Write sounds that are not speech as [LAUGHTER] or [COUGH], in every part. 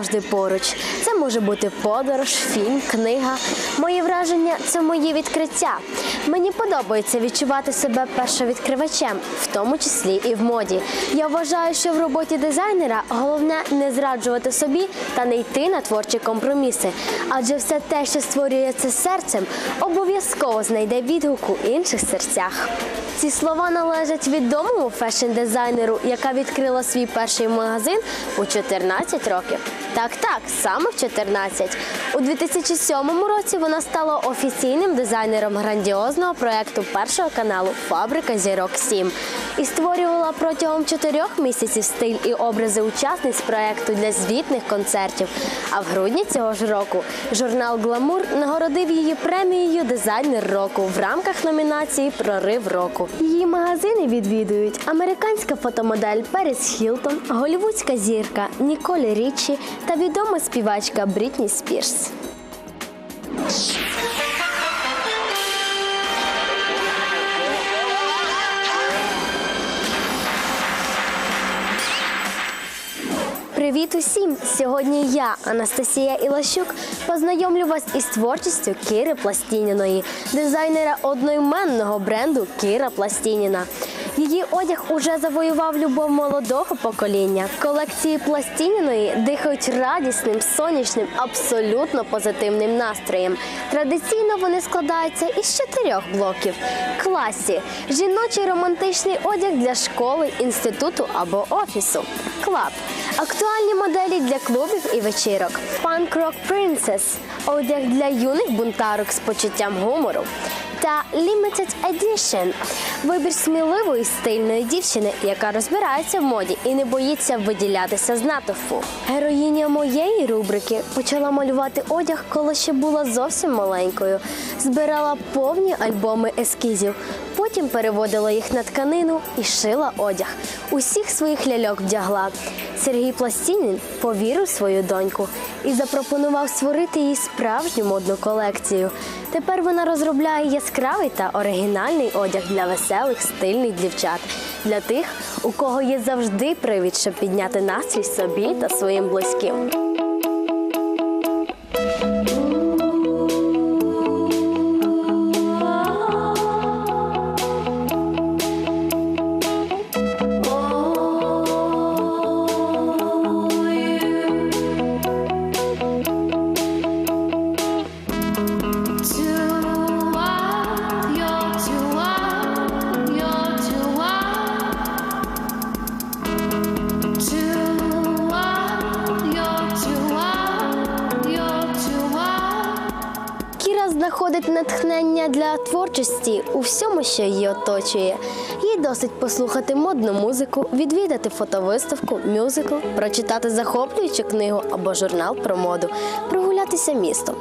Завжди поруч. Це може бути подорож, фільм, книга. Мої враження це мої відкриття. Мені подобається відчувати себе першовідкривачем, в тому числі і в моді. Я вважаю, що в роботі дизайнера головне не зраджувати собі та не йти на творчі компроміси. Адже все те, що створюється серцем, обов'язково знайде відгук у інших серцях. Ці слова належать відомому фешн-дизайнеру, яка відкрила свій перший магазин у 14 років. Так, так, саме в 14. У 2007 році вона стала офіційним дизайнером грандіозного проєкту першого каналу Фабрика зірок 7 і створювала протягом чотирьох місяців стиль і образи учасниць проекту для звітних концертів. А в грудні цього ж року журнал Гламур нагородив її премією Дизайнер року в рамках номінації Прорив року. Її магазини відвідують американська фотомодель Періс Хілтон, голівудська зірка Ніколі Річі та відома співачка Брітні Спірс. Привіт усім! Сьогодні я, Анастасія Ілащук, познайомлю вас із творчістю Кіри Пластініної, дизайнера одноіменного бренду Кіра Пластініна. Її одяг уже завоював любов молодого покоління. Колекції Пластініної дихають радісним, сонячним, абсолютно позитивним настроєм. Традиційно вони складаються із чотирьох блоків: класі, жіночий романтичний одяг для школи, інституту або офісу, клаб, актуальні моделі для клубів і вечірок, Punk Rock Princess – одяг для юних бунтарок з почуттям гумору. Та Limited Edition – вибір сміливої стильної дівчини, яка розбирається в моді і не боїться виділятися з натовпу. Героїня моєї рубрики почала малювати одяг, коли ще була зовсім маленькою. Збирала повні альбоми ескізів, потім переводила їх на тканину і шила одяг. Усіх своїх ляльок вдягла. Сергій Пластінін повірив свою доньку і запропонував створити їй справжню модну колекцію. Тепер вона розробляє яскравий та оригінальний одяг для веселих, стильних дівчат, для тих, у кого є завжди привід, щоб підняти настрій собі та своїм близьким. Оточує. Їй досить послухати модну музику, відвідати фотовиставку, мюзикл, прочитати захоплюючу книгу або журнал про моду, прогулятися містом.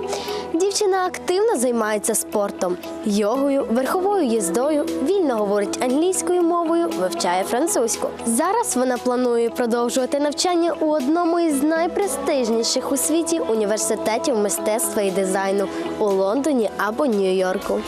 Дівчина активно займається спортом, йогою, верховою їздою, вільно говорить англійською мовою, вивчає французьку. Зараз вона планує продовжувати навчання у одному із найпрестижніших у світі університетів мистецтва і дизайну у Лондоні або Нью-Йорку.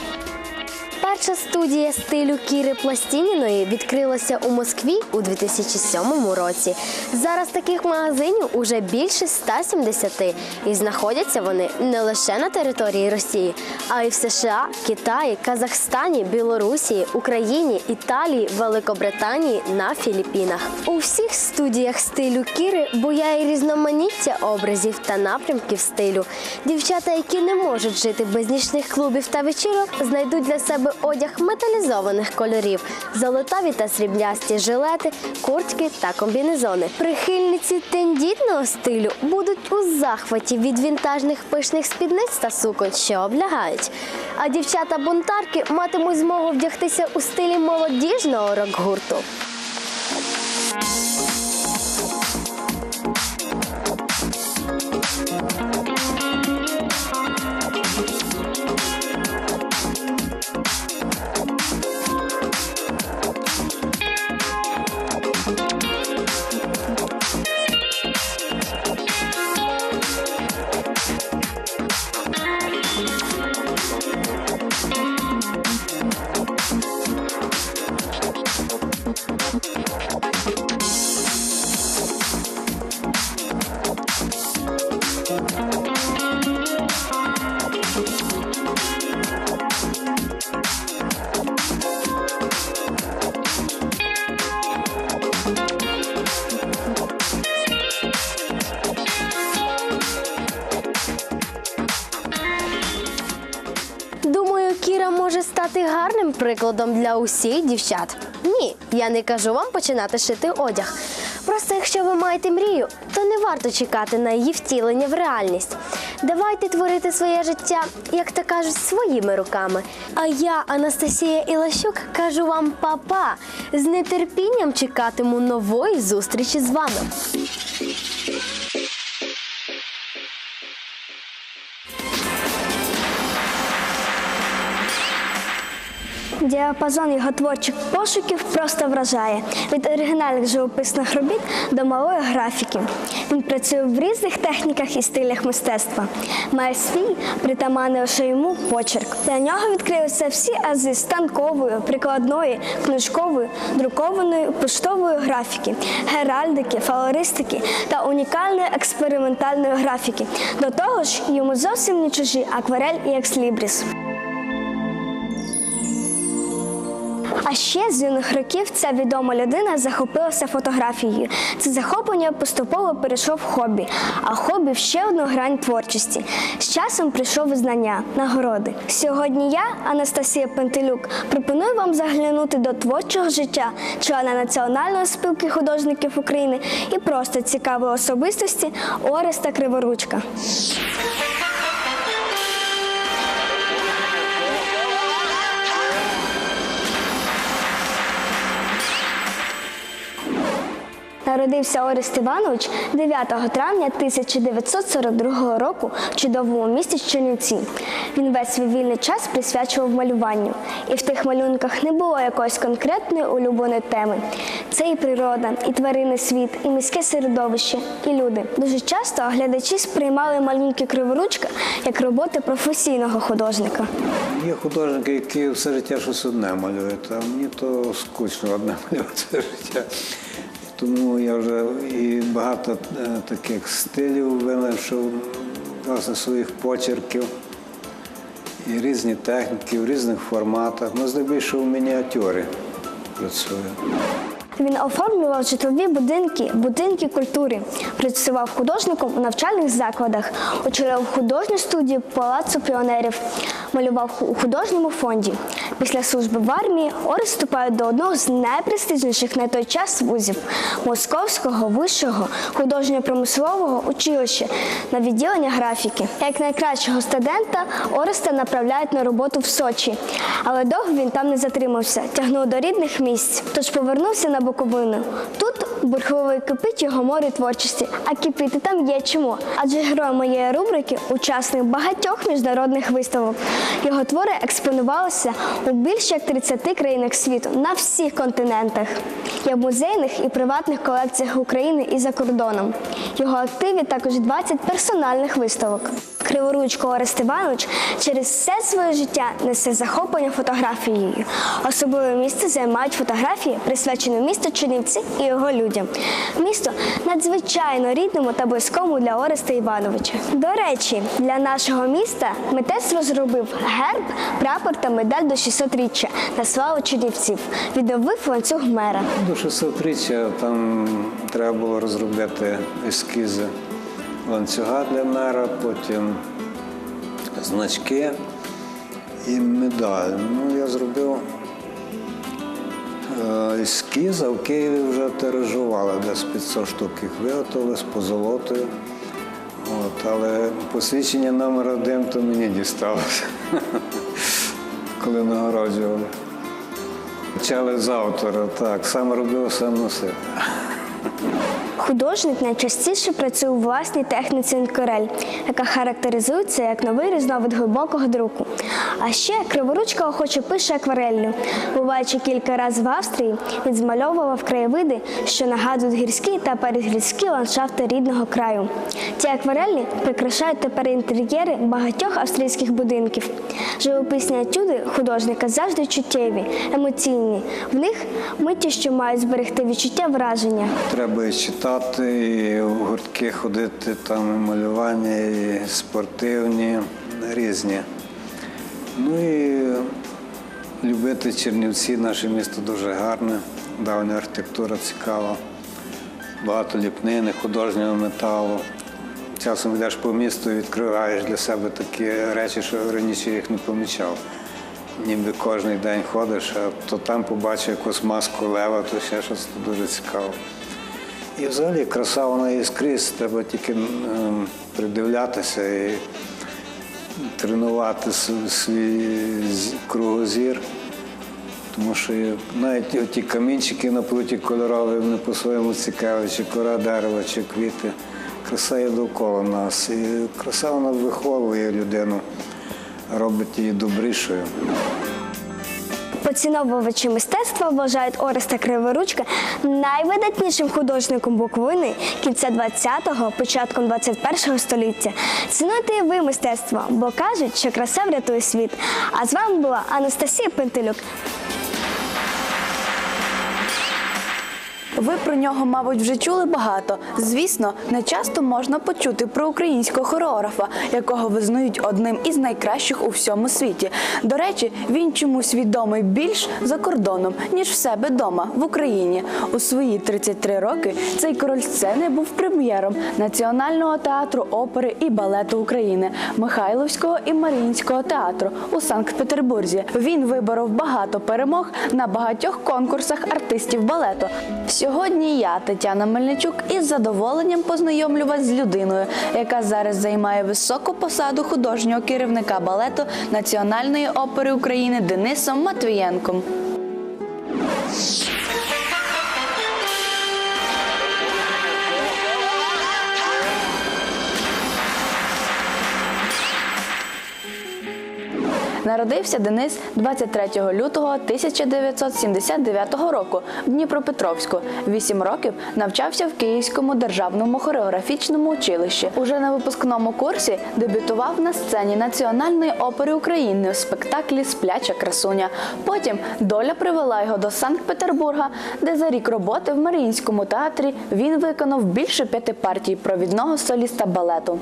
Перша студія стилю Кіри Пластініної відкрилася у Москві у 2007 році. Зараз таких магазинів уже більше 170, і знаходяться вони не лише на території Росії, а й в США, Китаї, Казахстані, Білорусі, Україні, Італії, Великобританії на Філіппінах. У всіх студіях стилю Кіри буяє різноманіття образів та напрямків стилю. Дівчата, які не можуть жити без нічних клубів та вечірок, знайдуть для себе одяг металізованих кольорів, золотаві та сріблясті жилети, куртки та комбінезони. Прихильниці тендітного стилю будуть у захваті від вінтажних пишних спідниць та суконь, що облягають. А дівчата-бунтарки матимуть змогу вдягтися у стилі молодіжного рок-гурту. Прикладом для усіх дівчат. Ні, я не кажу вам починати шити одяг. Просто якщо ви маєте мрію, то не варто чекати на її втілення в реальність. Давайте творити своє життя, як то кажуть, своїми руками. А я, Анастасія Ілащук, кажу вам па-па. З нетерпінням чекатиму нової зустрічі з вами. Діапазон його творчих пошуків просто вражає від оригінальних живописних робіт до малої графіки. Він працює в різних техніках і стилях мистецтва. Має свій притаманний йому почерк. Для нього відкрилися всі ази станкової, прикладної, книжкової, друкованої, поштової графіки, геральдики, фалористики та унікальної експериментальної графіки. До того ж, йому зовсім не чужі акварель і екслібріс. А ще з юних років ця відома людина захопилася фотографією. Це захоплення поступово перейшов в хобі, а хобі в ще одну грань творчості. З часом прийшов визнання, нагороди. Сьогодні я, Анастасія Пентелюк, пропоную вам заглянути до творчого життя члена Національної спілки художників України і просто цікавої особистості Ореста Криворучка. Народився Орест Іванович 9 травня 1942 року в чудовому місті Чернівці. Він весь свій вільний час присвячував малюванню, і в тих малюнках не було якоїсь конкретної улюбленої теми. Це і природа, і тваринний світ, і міське середовище, і люди. Дуже часто глядачі сприймали малюнки криворучка як роботи професійного художника. Є художники, які все життя щось одне малюють, а мені то скучно одне [LAUGHS] малювати життя. Тому я вже і багато е, таких стилів винайшов, власне, своїх почерків, і різні техніки в різних форматах. Ну, здебільшого в мініатюри працюю. Він оформлював житлові будинки, будинки культури, працював художником у навчальних закладах, очолював художню студію Палацу піонерів, малював у художньому фонді. Після служби в армії Орест вступає до одного з найпрестижніших на той час вузів Московського вищого художньо-промислового училища на відділення графіки. Як найкращого студента Ореста направляють на роботу в Сочі, але довго він там не затримався, тягнув до рідних місць, тож повернувся на Буковину. Тут бурхливий кипить його море творчості, а кипіти там є чому. Адже герой моєї рубрики учасник багатьох міжнародних виставок. Його твори експонувалися у більш як 30 країнах світу на всіх континентах. Є в музейних і приватних колекціях України і за кордоном. Його активі також 20 персональних виставок. Криворучко Орест Іванович через все своє життя несе захоплення фотографією. Особливе місце займають фотографії, присвячені місту Чернівці і його людям. Місто надзвичайно рідному та близькому для Ореста Івановича. До речі, для нашого міста митець розробив герб, прапор та медаль до 600-річчя на славу Чернівців. Відновив ланцюг мера. До 600-річчя там треба було розробляти ескізи ланцюга для мера, потім значки і медаль. Ну, я зробив е, ескіз, а в Києві вже тиражували, десь 500 штук їх виготовили з позолотою. От, але посвідчення номер один то мені дісталося, [LAUGHS] коли нагороджували. Почали з автора, так, сам робив, сам носив. [LAUGHS] Художник найчастіше працює у власній техніці інкорель, яка характеризується як новий різновид глибокого друку. А ще криворучка охоче пише аквареллю. Буваючи кілька разів в Австрії, він змальовував краєвиди, що нагадують гірські та передгірські ландшафти рідного краю. Ці акварелі прикрашають тепер інтер'єри багатьох австрійських будинків. Живописні етюди художника завжди чуттєві, емоційні. В них миті, що мають зберегти відчуття враження. І читати, і в гуртки ходити, там і малювання, і спортивні, різні. Ну і любити Чернівці, наше місто дуже гарне, давня архітектура цікава, багато ліпнини, художнього металу. Часом йдеш по місту і відкриваєш для себе такі речі, що раніше їх не помічав. ніби кожен день ходиш, а то там побачив якусь маску лева, то ще щось дуже цікаво. І взагалі краса вона є скрізь, треба тільки придивлятися і тренувати свій кругозір. Тому що навіть ті камінчики на пруті кольорові, вони по-своєму цікаві, чи кора дерева, чи квіти. Краса є довкола нас. І краса вона виховує людину, робить її добрішою. Поціновувачі мистецтва вважають Ореста Криворучка найвидатнішим художником Буковини кінця 20-го, початком 21-го століття. Цінуйте і ви мистецтво, бо кажуть, що краса врятує світ. А з вами була Анастасія Пентелюк. Ви про нього, мабуть, вже чули багато. Звісно, не часто можна почути про українського хореографа, якого визнають одним із найкращих у всьому світі. До речі, він чомусь відомий більш за кордоном, ніж в себе дома в Україні. У свої 33 роки цей король сцени був прем'єром Національного театру опери і балету України, Михайловського і Маріїнського театру у Санкт-Петербурзі. Він виборов багато перемог на багатьох конкурсах артистів балету. Сьогодні я, Тетяна Мельничук, із задоволенням познайомлю вас з людиною, яка зараз займає високу посаду художнього керівника балету Національної опери України Денисом Матвієнком. Народився Денис 23 лютого 1979 року в Дніпропетровську. Вісім років навчався в Київському державному хореографічному училищі. Уже на випускному курсі дебютував на сцені Національної опери України у спектаклі Спляча красуня. Потім доля привела його до Санкт-Петербурга, де за рік роботи в Маріїнському театрі він виконав більше п'яти партій провідного соліста балету.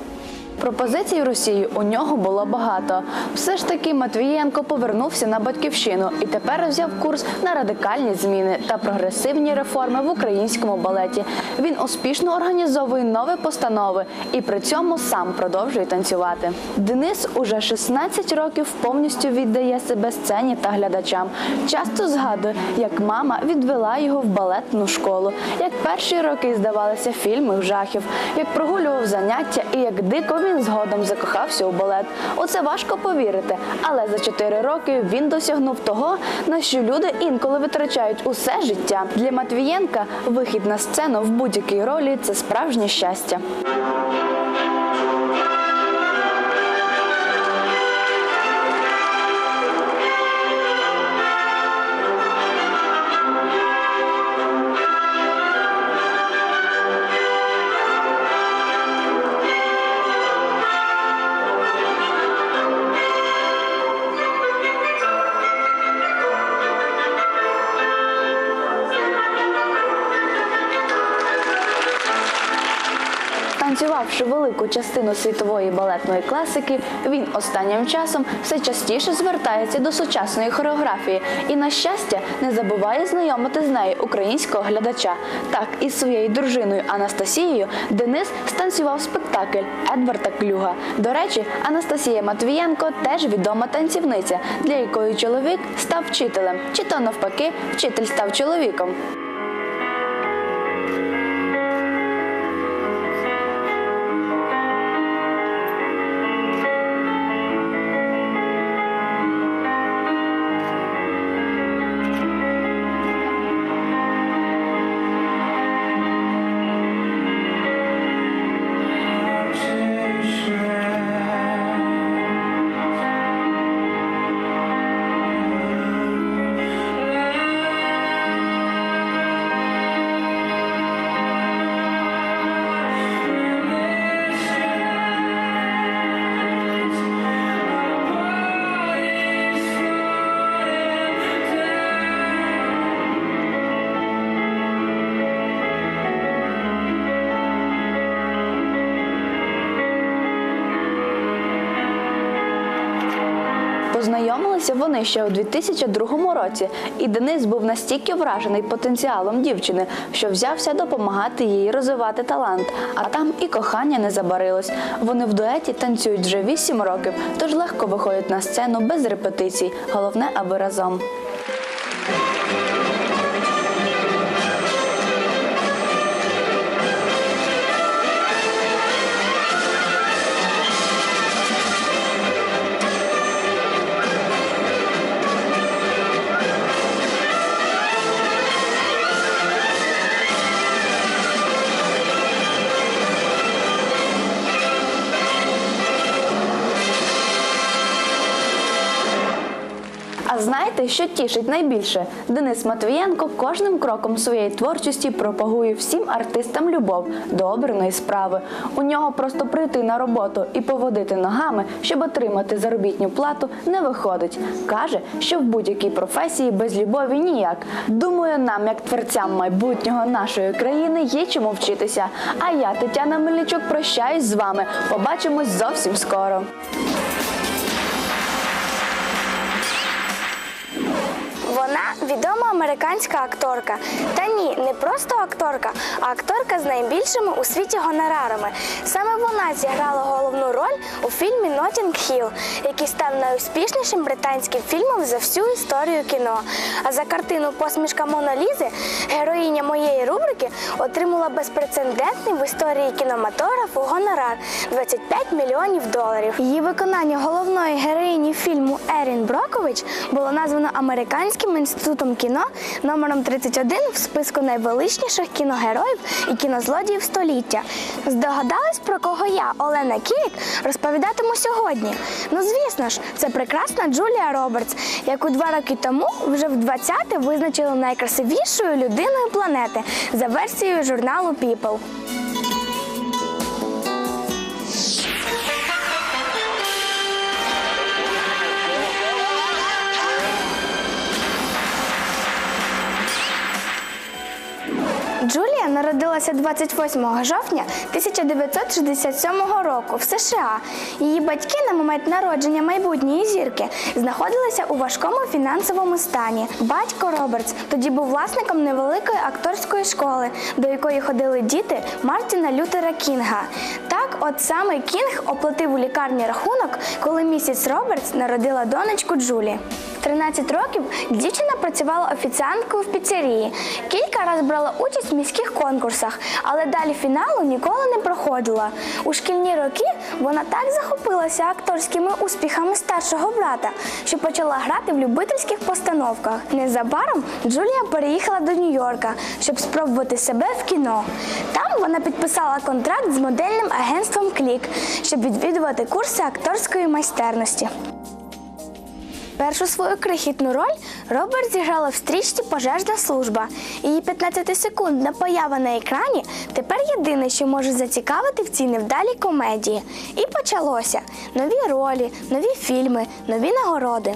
Пропозицій Росії у нього було багато. Все ж таки Матвієнко повернувся на батьківщину і тепер взяв курс на радикальні зміни та прогресивні реформи в українському балеті. Він успішно організовує нові постанови і при цьому сам продовжує танцювати. Денис уже 16 років повністю віддає себе сцені та глядачам. Часто згадує, як мама відвела його в балетну школу, як перші роки здавалися фільми жахів, як прогулював заняття і як дико він згодом закохався у балет. У це важко повірити, але за 4 роки він досягнув того, на що люди інколи витрачають усе життя. Для Матвієнка вихід на сцену в будь-якій ролі це справжнє щастя. Частину світової балетної класики, він останнім часом все частіше звертається до сучасної хореографії і, на щастя, не забуває знайомити з нею українського глядача. Так, із своєю дружиною Анастасією Денис станцював спектакль Едварда Клюга. До речі, Анастасія Матвієнко теж відома танцівниця, для якої чоловік став вчителем, чи то навпаки, вчитель став чоловіком. Вони ще у 2002 році, і Денис був настільки вражений потенціалом дівчини, що взявся допомагати їй розвивати талант. А там і кохання не забарилось. Вони в дуеті танцюють вже 8 років, тож легко виходять на сцену без репетицій. Головне, аби разом. Що тішить найбільше? Денис Матвієнко кожним кроком своєї творчості пропагує всім артистам любов до обраної справи. У нього просто прийти на роботу і поводити ногами, щоб отримати заробітню плату, не виходить. Каже, що в будь-якій професії без любові ніяк. Думаю, нам, як творцям майбутнього нашої країни, є чому вчитися. А я, Тетяна Мельничук, прощаюсь з вами. Побачимось зовсім скоро. Вона відома американська акторка. Та ні, не просто акторка, а акторка з найбільшими у світі гонорарами. Саме вона зіграла головну роль у фільмі Нотінг Хіл, який став найуспішнішим британським фільмом за всю історію кіно. А за картину Посмішка Мона Лізи героїня моєї рубрики отримала безпрецедентний в історії кінематографу гонорар 25 мільйонів доларів. Її виконання головної героїні фільму Ерін Брокович було названо американським інститутом кіно номером 31 в списку найвеличніших кіногероїв і кінозлодіїв століття. Здогадались, про кого я, Олена Кірік, розповідатиму сьогодні. Ну звісно ж, це прекрасна Джулія Робертс, яку два роки тому вже в 20-те визначили найкрасивішою людиною планети за версією журналу People. Народилася 28 жовтня 1967 року в США. Її батьки на момент народження майбутньої зірки знаходилися у важкому фінансовому стані. Батько Робертс тоді був власником невеликої акторської школи, до якої ходили діти Мартіна Лютера Кінга. Так, от саме Кінг оплатив у лікарні рахунок, коли місіс Робертс народила донечку Джулі. В 13 років дівчина працювала офіціанткою в піцерії. Кілька разів брала участь в міських конкурсах, але далі фіналу ніколи не проходила. У шкільні роки вона так захопилася акторськими успіхами старшого брата, що почала грати в любительських постановках. Незабаром Джулія переїхала до Нью-Йорка, щоб спробувати себе в кіно. Там вона підписала контракт з модельним агентством Клік, щоб відвідувати курси акторської майстерності. Першу свою крихітну роль Роберт зіграла в стрічці Пожежна служба. Її 15-секундна поява на екрані тепер єдине, що може зацікавити в цій невдалій комедії. І почалося: нові ролі, нові фільми, нові нагороди.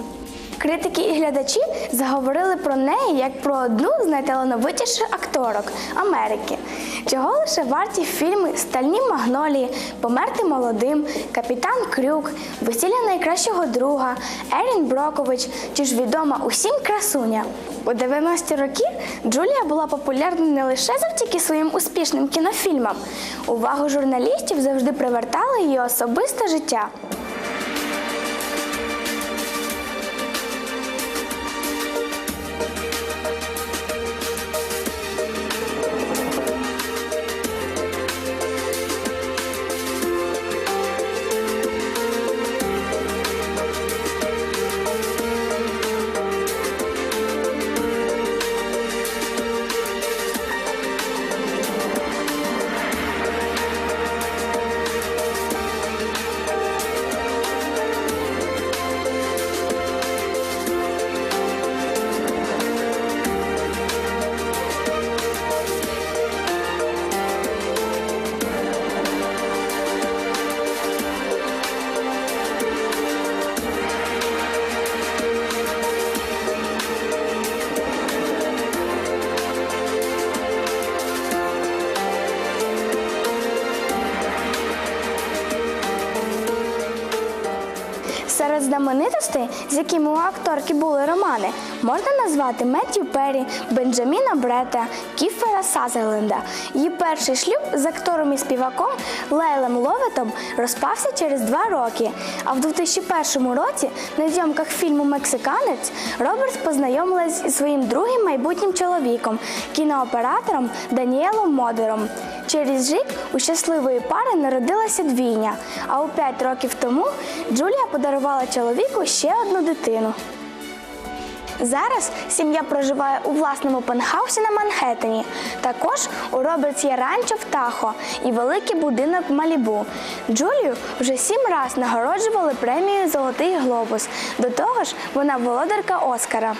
Критики і глядачі заговорили про неї як про одну з найталановитіших акторок Америки. Чого лише варті фільми Стальні магнолії, Померти молодим, Капітан Крюк, Весілля найкращого друга, Ерін Брокович чи ж відома усім красуня. У 90-ті роки Джулія була популярна не лише завдяки своїм успішним кінофільмам. Увагу журналістів завжди привертало її особисте життя. Знаменитостей, з якими у акторки були романи, можна назвати Меттю Перрі, Бенджаміна Брета, Кіфера Сазерленда. Її перший шлюб з актором і співаком Лейлем Ловетом розпався через два роки. А в 2001 році на зйомках фільму Мексиканець Робертс познайомилась зі своїм другим майбутнім чоловіком, кінооператором Даніелом Модером. Через рік у щасливої пари народилася двійня, а у п'ять років тому Джулія подарувала чоловіку ще одну дитину. Зараз сім'я проживає у власному пентхаусі на Манхеттені. Також у Робертс є ранчо в Тахо і великий будинок в Малібу. Джулію вже сім разів нагороджували премією Золотий глобус. До того ж, вона володарка Оскара.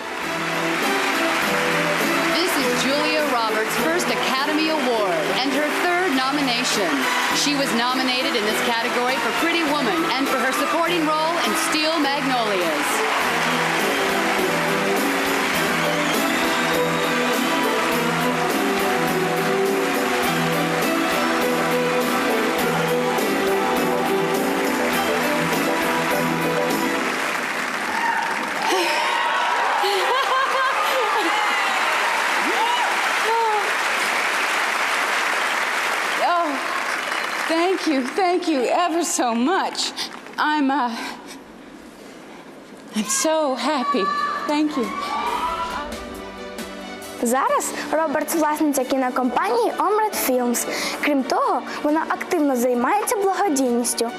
Academy Award and her third nomination. She was nominated in this category for Pretty Woman and for her supporting role in Steel Magnolias. Thank you, ever so much. I'm, uh, I'm so happy. Thank you. Зараз Робертс власниця кінокомпанії Омред Філмс. Крім того, вона активно займається благодійністю.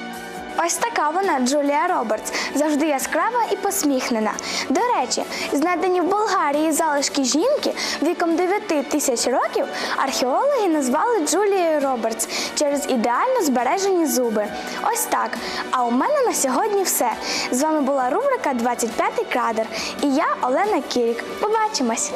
Ось така вона Джулія Робертс, завжди яскрава і посміхнена. До речі, знайдені в Болгарії залишки жінки віком 9 тисяч років археологи назвали Джулією Робертс через ідеально збережені зуби. Ось так. А у мене на сьогодні все. З вами була рубрика «25-й кадр. І я Олена Кірік. Побачимось!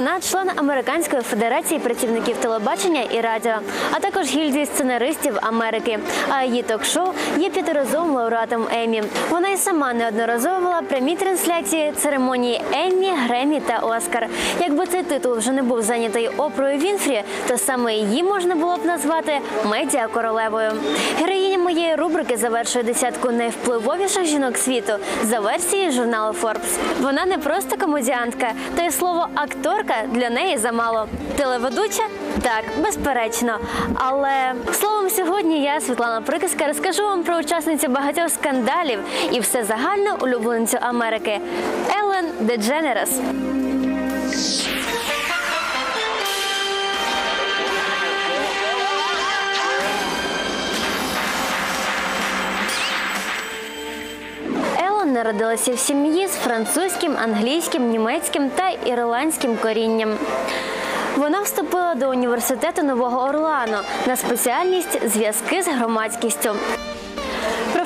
Вона член Американської федерації працівників телебачення і радіо, а також гільдії сценаристів Америки. А її ток-шоу є п'ятиразовим лауреатом Еммі. Вона і сама неодноразово вела прямі трансляції церемонії Еммі, Гремі та Оскар. Якби цей титул вже не був зайнятий Опрою Вінфрі, то саме її можна було б назвати медіа королевою. Героїня моєї рубрики завершує десятку найвпливовіших жінок світу за версією журналу Forbes. Вона не просто комедіантка, та й слово акторка для неї замало. Телеведуча? Так, безперечно. Але словом, сьогодні я, Світлана Приказка, розкажу вам про учасницю багатьох скандалів і все загальну улюбленцю Америки Елен Дедженерес. Народилася в сім'ї з французьким, англійським, німецьким та ірландським корінням. Вона вступила до університету Нового Орлану на спеціальність зв'язки з громадськістю.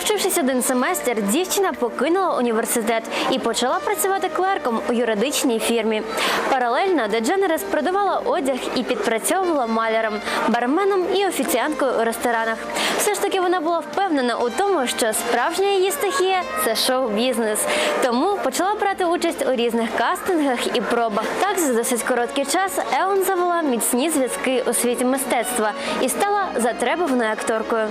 Провчившись один семестр, дівчина покинула університет і почала працювати клерком у юридичній фірмі. Паралельно Дедженерес продавала одяг і підпрацьовувала маляром, барменом і офіціанткою у ресторанах. Все ж таки вона була впевнена у тому, що справжня її стихія це шоу-бізнес. Тому почала брати участь у різних кастингах і пробах. Так за досить короткий час Елен завела міцні зв'язки у світі мистецтва і стала затребуваною акторкою.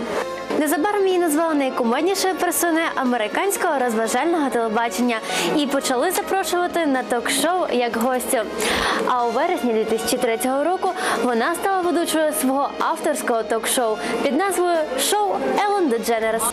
Незабаром її назвали найкумеднішою персоною американського розважального телебачення і почали запрошувати на ток-шоу як гостю. А у вересні 2003 року вона стала ведучою свого авторського ток-шоу під назвою Шоу Елен Дедженерес.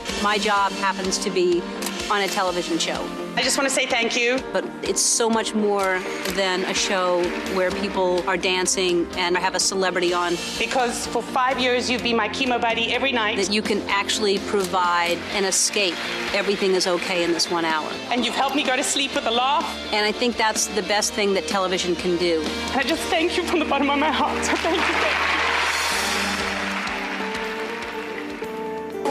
My job happens to be on a television show. I just want to say thank you. But it's so much more than a show where people are dancing and I have a celebrity on. Because for five years, you've been my chemo buddy every night. That you can actually provide an escape. Everything is okay in this one hour. And you've helped me go to sleep with a laugh. And I think that's the best thing that television can do. I just thank you from the bottom of my heart. So [LAUGHS] thank you. Thank you.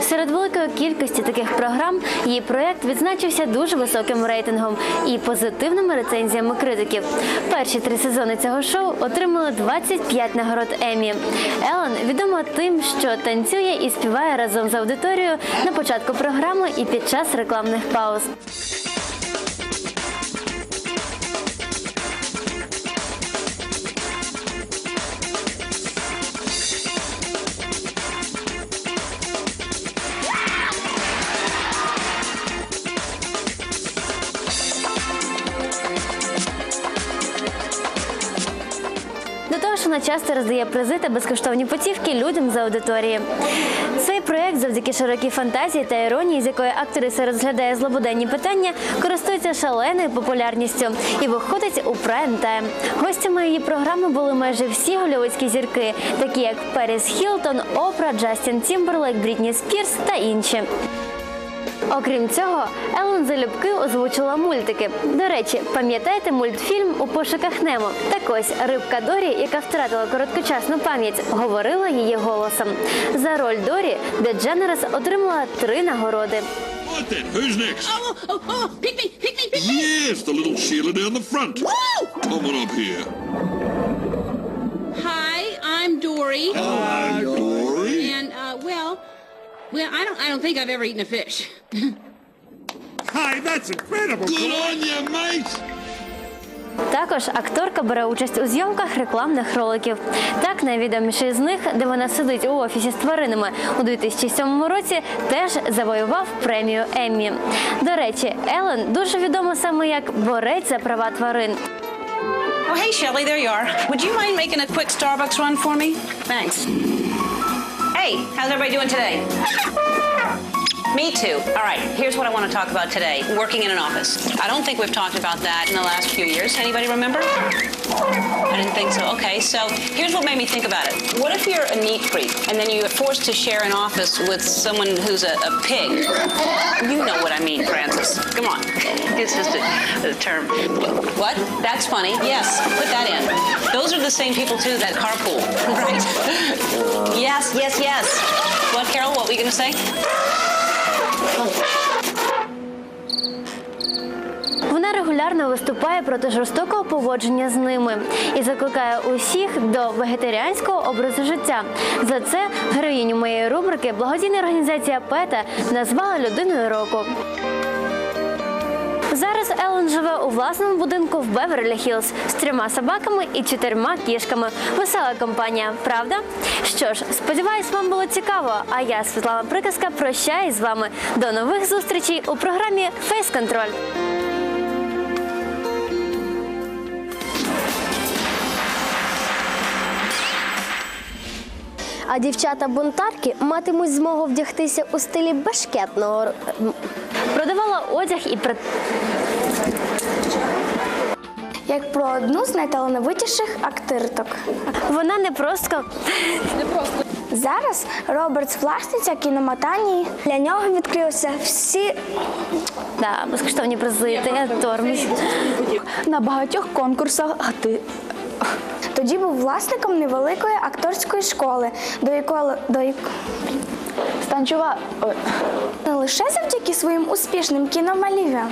Серед великої кількості таких програм її проєкт відзначився дуже високим рейтингом і позитивними рецензіями критиків. Перші три сезони цього шоу отримали 25 нагород Емі. Елен відома тим, що танцює і співає разом з аудиторією на початку програми і під час рекламних пауз. Роздає призи та безкоштовні путівки людям з аудиторії. Цей проект, завдяки широкій фантазії та іронії, з якої актриса розглядає злободенні питання, користується шаленою популярністю і виходить у прайм тайм. Гостями її програми були майже всі голівудські зірки, такі як Періс Хілтон, Опра, Джастін Тімберлейк, Брітні Спірс та інші. Окрім цього, Елен залюбки озвучила мультики. До речі, пам'ятаєте мультфільм у пошуках Немо? Так ось рибка Дорі, яка втратила короткочасну пам'ять, говорила її голосом. За роль Дорі Де Дженерес отримала три нагороди. What then? Who's next? Oh, oh, oh, pick me, pick me, pick me. Yes, the little Sheila down the front. Come on up here. Hi, I'm Dory. Hi, Dory. Well, I don't, I don't think I've ever eaten a fish. Hi, that's incredible. Good on you, mate. Також акторка бере участь у зйомках рекламних роликів. Так, найвідоміший з них, де вона сидить у офісі з тваринами у 2007 році, теж завоював премію Еммі. До речі, Елен дуже відома саме як борець за права тварин. Oh, hey, Shelley, there you are. Would you mind making a quick Starbucks run for me? Thanks. Hey, how's everybody doing today? [LAUGHS] Me too. All right, here's what I want to talk about today working in an office. I don't think we've talked about that in the last few years. Anybody remember? I didn't think so. Okay, so here's what made me think about it. What if you're a neat freak and then you're forced to share an office with someone who's a, a pig? You know what I mean, Francis. Come on. [LAUGHS] It's just a, a term. What? That's funny. Yes, put that in. Those are the same people, too, that carpool. [LAUGHS] Right. [LAUGHS] Yes, yes, yes. What, Carol? What were you going to say? Вона регулярно виступає проти жорстокого поводження з ними і закликає усіх до вегетаріанського образу життя. За це героїню моєї рубрики благодійна організація ПЕТА назвала людиною року. Зараз Елен живе у власному будинку в Беверлі Хілз з трьома собаками і чотирма кішками. Весела компанія, правда? Що ж, сподіваюсь, вам було цікаво. А я, Світлана Приказка, прощаюсь з вами. До нових зустрічей у програмі Фейс Контроль. А дівчата-бунтарки матимуть змогу вдягтися у стилі башкетного. Продавала одяг і при... Як про одну з найталановитіших актирток. вона не просто не просто. Зараз Робертс власниця кіноматанії. Для нього відкрилися всі да, безкоштовні призи, тормоз. На багатьох конкурсах ти Тоді був власником невеликої акторської школи, до якої до як- станчува. Не лише завдяки своїм успішним кіномалівям.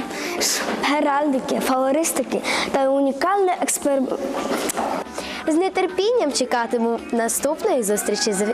геральдики, фалористики та унікальне експеримент. З нетерпінням чекатиму наступної зустрічі з